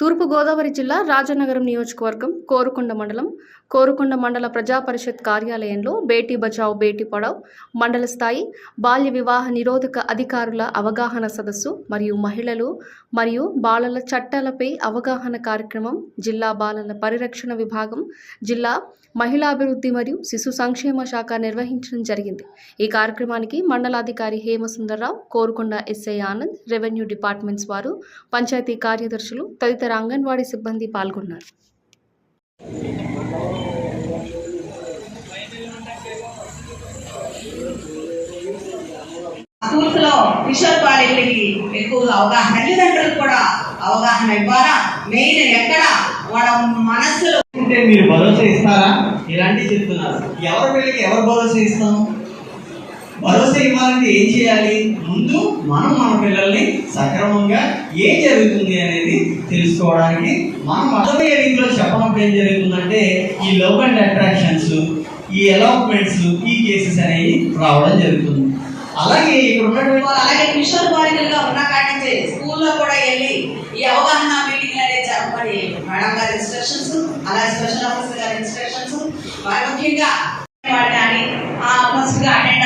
తూర్పు గోదావరి జిల్లా రాజనగరం నియోజకవర్గం కోరుకొండ మండలం. కోరుకొండ మండల ప్రజా పరిషత్ కార్యాలయంలో బేటీ బచావ్ బేటీ పడావ్ మండల స్థాయి బాల్య వివాహ నిరోధక అధికారుల అవగాహన సదస్సు మరియు మహిళలు మరియు బాలల చట్టాలపై అవగాహన కార్యక్రమం జిల్లా బాలల పరిరక్షణ విభాగం జిల్లా మహిళాభివృద్ధి మరియు శిశు సంక్షేమ శాఖ నిర్వహించడం జరిగింది. ఈ కార్యక్రమానికి మండలాధికారి Hemasundar Rao Korukonda SI Anand revenue departments వారు పంచాయతీ కార్యదర్శులు తదితర అంగన్వాడీ సిబ్బంది పాల్గొన్నారు. స్కూల్స్లో కిషోర్ బాలికలకి ఎక్కువగా అవగాహన తల్లిదండ్రులకు కూడా అవగాహన ఇవ్వాలా? మెయిన్ ఎక్కడ? వాళ్ళ మనస్సులో మీరు భరోసా ఇస్తారా? ఇలాంటివి చెప్తున్నారు. ఎవరి పిల్లలకి ఎవరు భరోసా ఇస్తాం? భరోసా ఇవ్వాలంటే ఏం చేయాలి? ముందు మనం మన పిల్లల్ని సక్రమంగా ఏం జరుగుతుంది అనేది తెలుసుకోవడానికి మనం అర్థమయ్యే రీతిలో చెప్పడం ఏం జరుగుతుందంటే ఈ లవ్ అండ్ అట్రాక్షన్స్ ఈ ఎలాప్మెంట్స్ ఈ కేసెస్ అనేవి రావడం జరుగుతుంది. అలాగే ఇక్కడ ఉన్నటువంటి అలాగే కిషోర్ బాలికలుగా ఉన్న కాడి నుంచి స్కూల్లో కూడా వెళ్ళి ఈ అవగాహన మీటింగ్ అనేది జరపబడి మేడం గారి ఇన్స్ట్రక్షన్స్ అలాగే స్పెషల్ ఆఫీసర్ గారి ఇన్స్ట్రక్షన్స్ మరి ముఖ్యంగా ఫస్ట్గా అటెండ్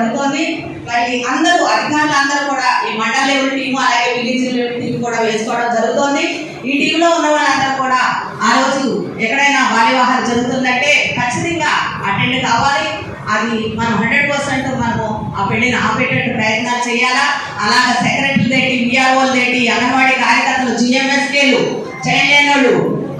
అవ్వడం మరి అందరూ అధికారులు అందరూ కూడా ఈ మండల లెవెల్ టీము అలాగే విలేజ్ లెవెల్ టీం కూడా వేసుకోవడం జరుగుతోంది. ఈ టీంలో ఉన్న వాళ్ళందరూ కూడా ఆ రోజు ఎక్కడైనా బాల్యవాహాలు జరుగుతుందంటే ఖచ్చితంగా అటెండ్ కావాలి. అది మనం హండ్రెడ్ పర్సెంట్ మనము ఆ పెళ్ళిని ఆపేటట్టు ప్రయత్నాలు చేయాలా? అలాగే సెక్రటరీ దేటి విఆర్ఓలు దేటి అంగన్వాడీ కార్యకర్తలు జిఎంఎస్కేలు చైల్డ్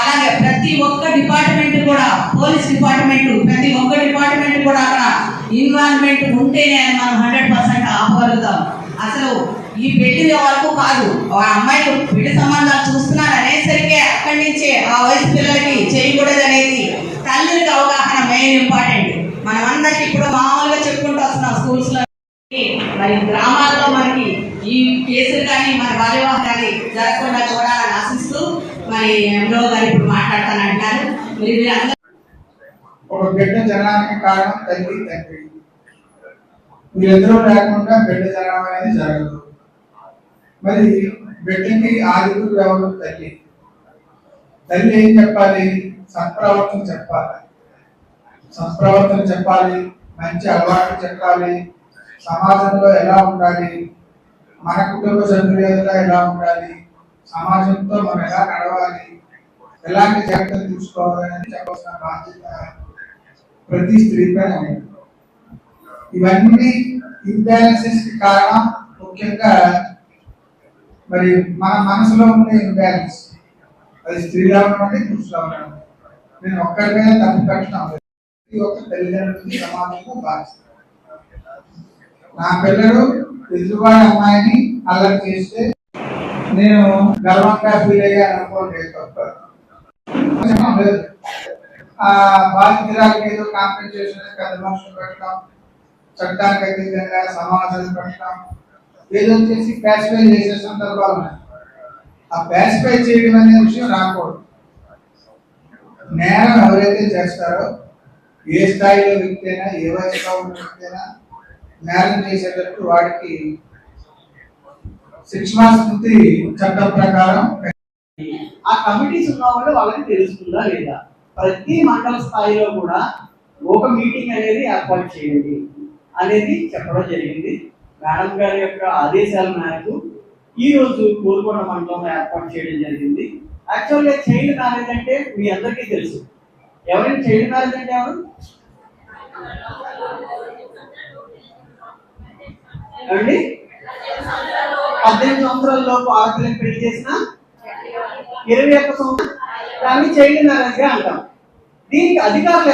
అలాగే ప్రతి ఒక్క డిపార్ట్మెంట్ కూడా పోలీస్ డిపార్ట్మెంట్ ప్రతి ఒక్క డిపార్ట్మెంట్ కూడా అక్కడ ఇన్వాల్వ్మెంట్ ఉంటేనే మనం హండ్రెడ్ పర్సెంట్ ఆపగలుగుతాం. అసలు ఈ పెళ్ళి వరకు కాదు ఆ అమ్మాయిలు పెళ్ళి సంబంధాలు చూస్తున్నారు అనేసరికి అక్కడి నుంచే ఆ వయసు పిల్లలకి చేయకూడదు అనేది తల్లికి అవగాహన మెయిన్ ఇంపార్టెంట్ మనం అందరికి ఇప్పుడు మామూలుగా చెప్పుకుంటూ వస్తున్నాం స్కూల్స్లో. మరి గ్రామాల్లో మనకి ఈ కేసులు కానీ మన బాల్యవాహం కానీ జరగకుండా చూడాలని ఆశిస్తూ మరి ఎంలో గారు ఇప్పుడు మాట్లాడతానంటున్నారు ఒక బిడ్డ జనానికి కారణం తల్లి తండ్రి. వీరిద్దరూ లేకుండా బిడ్డ జననం అనేది జరగదు. మరి బిడ్డకి ఆదిగురు ఎవరు? తల్లి తల్లి ఏం చెప్పాలి? సత్ప్రవర్తన చెప్పాలి. సత్ప్రవర్తన చెప్పాలి. మంచి అలవాట్లు చెప్పాలి. సమాజంలో ఎలా ఉండాలి? మన కుటుంబ సభ్యులు ఎలా ఉండాలి? సమాజంతో మనం ఎలా నడవాలి? ఎలాంటి జాగ్రత్తలు తీసుకోవాలని చెప్పాల్సిన బాధ్యత ప్రతి స్త్రీ పైన ఉంది. ఇవన్నీ ఇంబ్యాలెన్సెస్ కి కారణం ముఖ్యంగా మరి మన మనసులో ఉండే ఇంబ్యాలెన్స్ అది స్త్రీలో ఉండండి పురుషులో ఉండండి నేను ఒక్కరి మీద తప్పు పెట్టడం లేదు. ప్రతి ఒక్క తల్లిదండ్రులకి సమాజంలో బాధ్యత నా పిల్లలు ఎదురువాడి అమ్మాయిని అల్లరి చేస్తే నేను గర్వంగా ఫీల్ అయ్యాను అనుకోండి తప్ప అవసరం లేదు. ఆ బాధితురాలకి ఏదో కాంపెన్సేషన్ పెద్ద మనుషులు పెట్టడం చట్టానికి అతీతంగా సమాధానం పెట్టడం ఏదో చేసి ప్యాసిఫై చేసే సందర్భాలు ఉన్నాయి. ఆ ప్యాసిఫై చేయడం అనే విషయం రాకూడదు. నేరం ఎవరైతే చేస్తారో ఏ స్థాయిలో వ్యక్తి అయినా ఏ వయసులో ఉన్న వ్యక్తి అయినా నేరం చేసేటట్టు వాడికి శిక్షణా స్మృతి చట్టం ప్రకారం ఆ కమిటీస్ ఉన్న వాళ్ళు వాళ్ళకి తెలుస్తుందా లేదా? ప్రతి మండల స్థాయిలో కూడా ఒక మీటింగ్ అనేది ఏర్పాటు చేయండి అనేది చెప్పడం జరిగింది. మేడం గారి యొక్క ఆదేశాల మేరకు ఈ రోజు కోరుకొండ మండలంలో ఏర్పాటు చేయడం జరిగింది. యాక్చువల్గా చైల్డ్ మ్యారేజ్ అంటే మీ అందరికీ తెలుసు. ఎవరైనా చైల్డ్ మ్యారేజ్ అంటే ఎవరు? ఏమండి? పద్దెనిమిది సంవత్సరాల లోపు ఆడపిల్లని పెళ్ళి చేసినా ఇరవై ఒక్క సంవత్సరం. దాన్ని చైల్డ్ మ్యారేజ్గా అంటాం. దీనికి అధికారులు